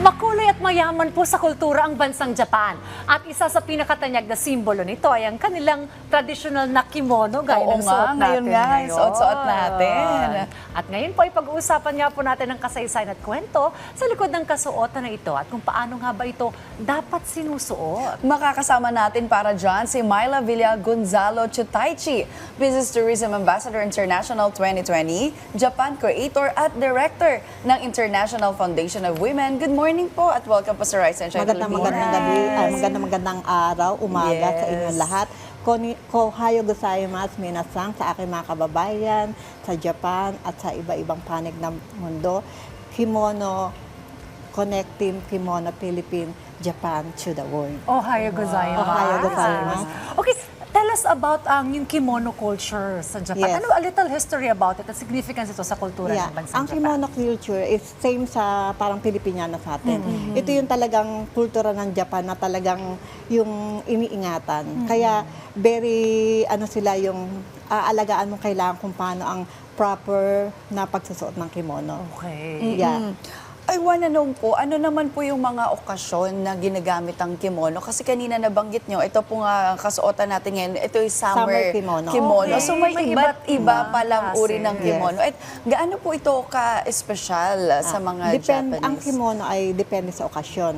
Makulay at mayaman po sa kultura ang bansang Japan. At isa sa pinakatanyag na simbolo nito ay ang kanilang traditional na kimono gaya Oo ng nga, suot natin ngayon nga, suot-suot natin. At ngayon po ay pag-uusapan nga po natin ang kasaysayan at kwento sa likod ng kasuotan na ito at kung paano nga ba ito dapat sinusuot. Makakasama natin para dyan si Myla Villa Gonzalo Chutaichi, Business Tourism Ambassador International 2020, Japan Creator at Director ng International Foundation of Women. Good morning po at welcome po sa Rise and Shine Magandang magandang gabi, ah, magandang magandang araw, umaga sa Yes. inyong lahat. Kohayo gozaimasu minasang sa aking mga kababayan sa Japan at sa iba-ibang panig ng mundo. Kimono, Connecting Kimono Philippine, Japan to the world. Ohayo gozaimasu. Ohayo gozaimasu. Okay, tell us about ang yung kimono culture sa Japan. Yes. Ano a little history about it at significance ito sa kultura Yeah, ng bansang ang Japan? kimono culture is same sa parang Pilipiniana sa atin. Ito yung talagang kultura ng Japan na talagang yung iniingatan. Kaya very ano sila yung aalagaan mo kailangan kung paano ang proper na pagsusuot ng kimono. Okay. Yeah. I wanna know po, ano naman po yung mga okasyon na ginagamit ang kimono? Kasi kanina nabanggit nyo, ito po nga ang kasuotan natin ngayon, ito yung summer, Summer kimono. Okay. So may, May iba't iba ibang palang uri ng Yes. kimono. At gaano po ito ka-espesyal sa mga Depend, Japanese? ang kimono ay depende sa okasyon.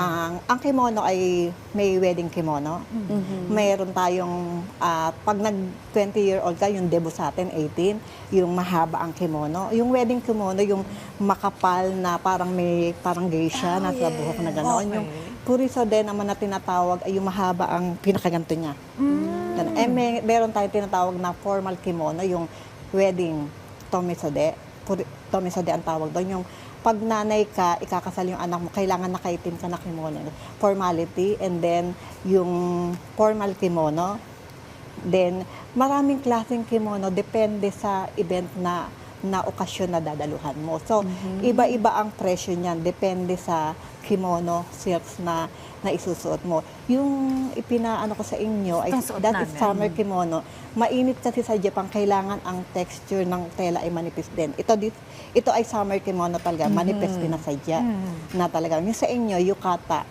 Ang ang kimono ay may wedding kimono. Mayroon tayong ah, pag nag 20 year old ka, yung debut sa atin 18, yung mahaba ang kimono. Yung wedding kimono yung makapal na parang may parang geisha Ah, na sa yes. buhok na gano'n. Okay. Yung puriso din naman na tinatawag ay yung mahaba ang pinakaganto niya. Ganun. Eh, may, meron tayong tinatawag na formal kimono, yung wedding tomisode. Puri, tomisode ang tawag doon. Yung pag nanay ka, ikakasal yung anak mo, kailangan nakaitim ka na kimono. Formality, and then yung formal kimono. Then, maraming klaseng kimono, depende sa event na na okasyon na dadaluhan mo. So, iba-iba ang presyo niyan, depende sa kimono, silks na na isusuot mo. Yung ipinaano ko sa inyo ay that is namin. summer kimono. Mainit kasi sa Japan, kailangan ang texture ng tela ay manipis din. Ito dit, ito ay summer kimono talaga, manipis din na sadya. Na talaga. Yung sa inyo, yukata.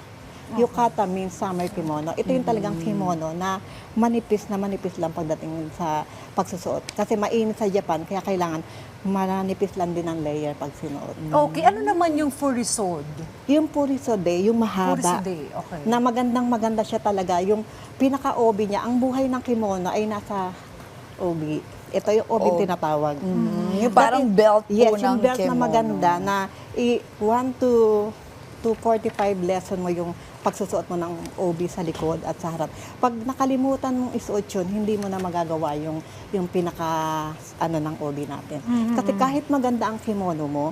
Yukata means summer kimono. Ito yung talagang kimono na manipis na manipis lang pagdating sa pagsusuot. Kasi mainit sa Japan, kaya kailangan manipis lang din ang layer pag sinuot. Okay, ano naman yung furisode? Yung purisode, yung mahaba. Furisode, okay. Na magandang maganda siya talaga. Yung pinaka-obi niya, ang buhay ng kimono ay nasa obi. Ito yung obi Oh. tinatawag. Mm, yung But parang belt po yes, ng yung belt na kimono. maganda na i 1 to to 45 lesson mo yung pagsusuot mo ng OB sa likod at sa harap. Pag nakalimutan mong isuot yun, hindi mo na magagawa yung, yung pinaka ano ng OB natin. Kasi kahit maganda ang kimono mo,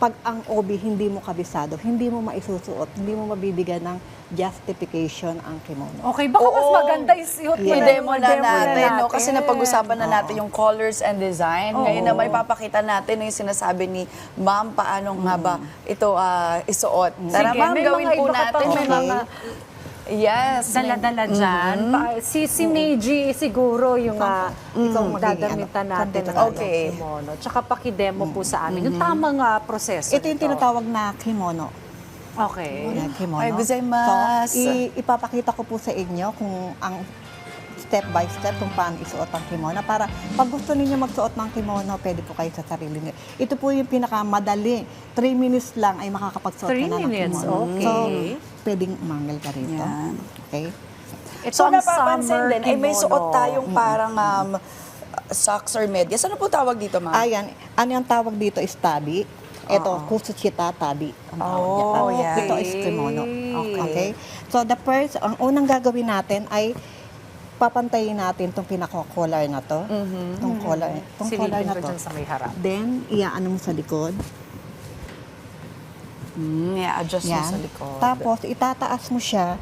pag ang OB hindi mo kabisado, hindi mo maisusuot, hindi mo mabibigyan ng justification ang kimono. Okay, baka mas Oo. maganda isuot mo Yes. na I-demo na demo natin, no? Kasi natin. napag-usapan na natin yung colors and design. Ngayon Oo. naman ipapakita natin yung sinasabi ni Ma'am, paano nga ba ito ah, isuot. Tara Sige, Ma'am, may gawin mga po iba ka natin. pang May mga... Yes. Dala-dala dyan. Pa- si, si Meiji siguro yung ah, Ikaw magiging dadamitan ano, natin ng. Okay. kimono. Tsaka pakidemo po sa amin. Yung tamang ah, proseso Ito yung tinatawag na kimono. Okay. Yan, kimono. Ay, gozaimasu. So, i- ipapakita ko po sa inyo kung ang step by step kung paano isuot ang kimono. Para pag gusto ninyo magsuot ng kimono, pwede po kayo sa sarili niyo. Ito po yung pinakamadali. 3 minutes lang ay makakapagsuot ka na ng minutes, kimono. okay. So, pwedeng umanggal ka rito. Yan. Okay? Ito So napapansin din, ay may suot tayong parang um, socks or medyas. Ano po tawag dito, Ma'am? Ayan, ano yung tawag dito is tabi. Ito, kusuchita tabi. Oh, yeah. Ito is kimono. Okay. Okay? So, the first, ang unang gagawin natin ay papantayin natin itong pinaka-collar na to. Itong collar, itong collar Silipin na ko to. dyan sa may harap. Then, iaano mo sa likod. Mm, yeah, adjust mo Yan. sa likod. Tapos, itataas mo siya.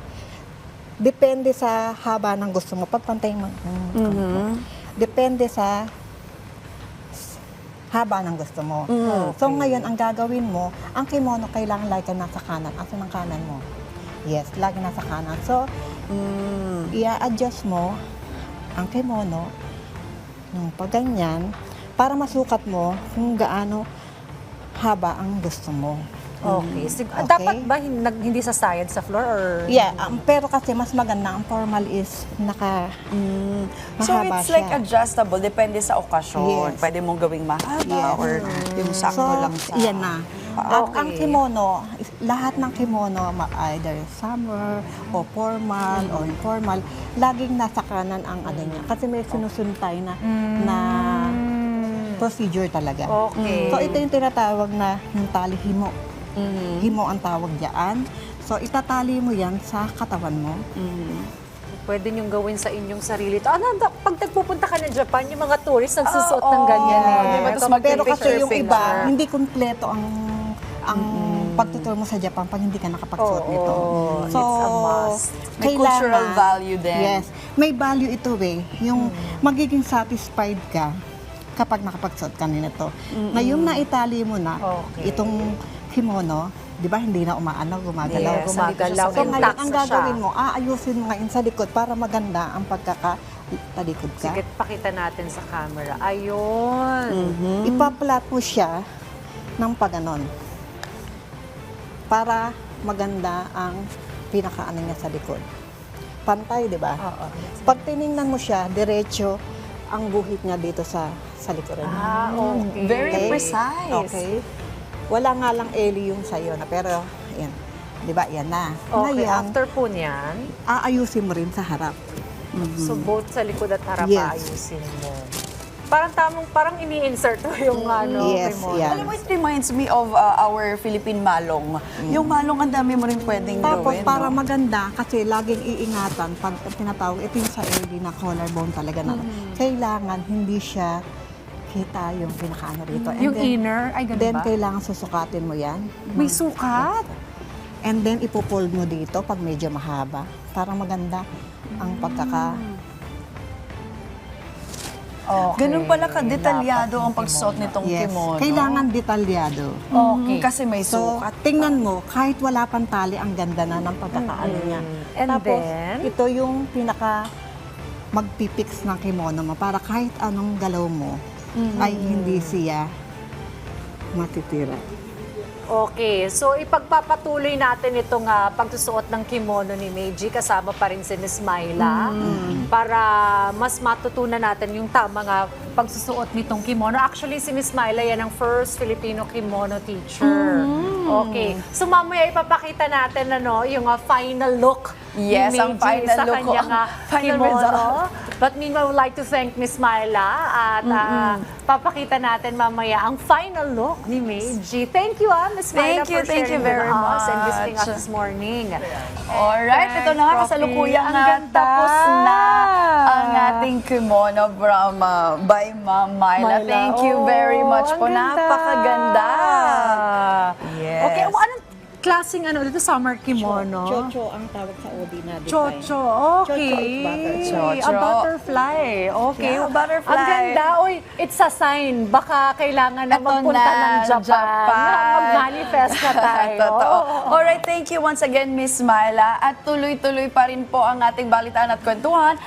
Depende sa haba ng gusto mo. Pagpantayin mo. Mhm. Depende sa haba ng gusto mo. So ngayon, ang gagawin mo, ang kimono kailangan lagi nasa kanan. Asa ng kanan mo? Yes, lagi nasa kanan. So, Mm. i-adjust mo ang kimono yung pag ganyan para masukat mo kung gaano haba ang gusto mo. Okay. Sig- Okay. Dapat ba hin- hindi sa side sa floor or Yeah, um, pero kasi mas maganda ang formal is naka So mahaba it's like siya. adjustable, depende sa okasyon. Yes. Pwede mong gawing mahaba Yes. or yung sakto so, lang sa... yan na. Ah, Ang, ang kimono, lahat ng kimono, either summer o formal o informal, laging nasa kanan ang ano niya. Kasi may sinusuntay na, na procedure talaga. Okay. So ito yung tinatawag na yung tali himo. Himo ang tawag diyan. So itatali mo yan sa katawan mo. pwede niyong gawin sa inyong sarili? To. Ano, da- pag nagpupunta ka ng Japan, yung mga tourists nagsusuot ng Oo. ganyan eh. Tapos Pero kasi yung iba, hindi kumpleto ang ang pagtuturo mo sa Japan pag hindi ka nakapagsuot Oo, nito. it's a must. May cultural value din. Yes. May value ito eh. Yung magiging satisfied ka kapag nakapagsuot ka nito. Ngayong naitali mo na Okay. itong kimono, di ba hindi na umaano, gumagalaw. Yes, gumagalaw. So ngayon, Intact ang siya. gagawin mo, aayusin mo ngayon sa likod para maganda ang pagkakatalikod ka. Sige, pakita natin sa camera. Ayun. Ipaplat mo siya ng paganon. Para maganda ang pinakaano niya sa likod. Pantay, di ba? Oo. Pag tiningnan mo siya, diretso ang guhit niya dito sa sa likuran niya. Ah, okay. Very Okay? precise. Okay. Wala nga lang eli yung sa'yo na, pero yan. Di ba? Yan na. Okay, Ngayon, after po niyan, aayusin mo rin sa harap. so both sa likod at harap Yes. ayusin mo. Parang tamang, parang ini-insert mo yung ano, Yes, kimono. yan. Alam mo, it reminds me of uh, our Philippine malong. Yung malong, ang dami mo rin pwedeng Tapos gawin. para no? maganda, kasi laging iingatan pag tinatawag, ito yung sa early na collarbone talaga na, kailangan hindi siya kita yung pinakaano rito. And Yung then, inner, ay ganun Then ba? kailangan susukatin mo yan. May sukat? And then ipopold mo dito pag medyo mahaba. Para maganda ang pagkaka... Okay. Ganun pala ka-detalyado ang pagsuot nitong Yes, kimono. kailangan detalyado. Okay. Mm, Kasi may So, sukat. tingnan mo, kahit wala pang tali, ang ganda na ng pagkakaano niya. And Tapos, then? ito yung pinaka magpipix ng kimono mo para kahit anong galaw mo ay hindi siya matitira. Okay, so ipagpapatuloy natin itong ah, pagsusuot ng kimono ni Meiji kasama pa rin si Miss Myla para mas matutunan natin yung tamang nga pagsusuot nitong kimono. Actually, si Miss Myla yan ang first Filipino kimono teacher. Okay, so mamaya ipapakita natin ano, yung ah, final look Yes, ni ang Meiji final sa look ko, kanyang ang ah, final kimono. result. But meanwhile, I would like to thank Miss Myla at ah, papakita natin mamaya ang final look ni Meiji. Thank you, ah, Miss Myla, Thank you, for thank sharing you very with us and visiting us this morning. Alright, ito na nga kasalukuyang Poppy. Ang ganda. tapos na ang ating kimono from uh, by Ma'am Myla. Myla. Thank you very Oh, much ang po. ganda. Napakaganda. Yes. Okay, oh, anong klaseng ano dito? Summer kimono? Chocho ang tawag sa OD na design. Chocho, okay. Chocho is butterfly. Chocho. A butterfly. Okay. Yeah, butterfly. Ang ganda. Uy, it's a sign. Baka kailangan na Ito magpunta na, ng Japan. Japan. Na Mag-manifest na tayo. Totoo. Alright, thank you once again, Miss Myla. At tuloy-tuloy pa rin po ang ating balitaan at kwentuhan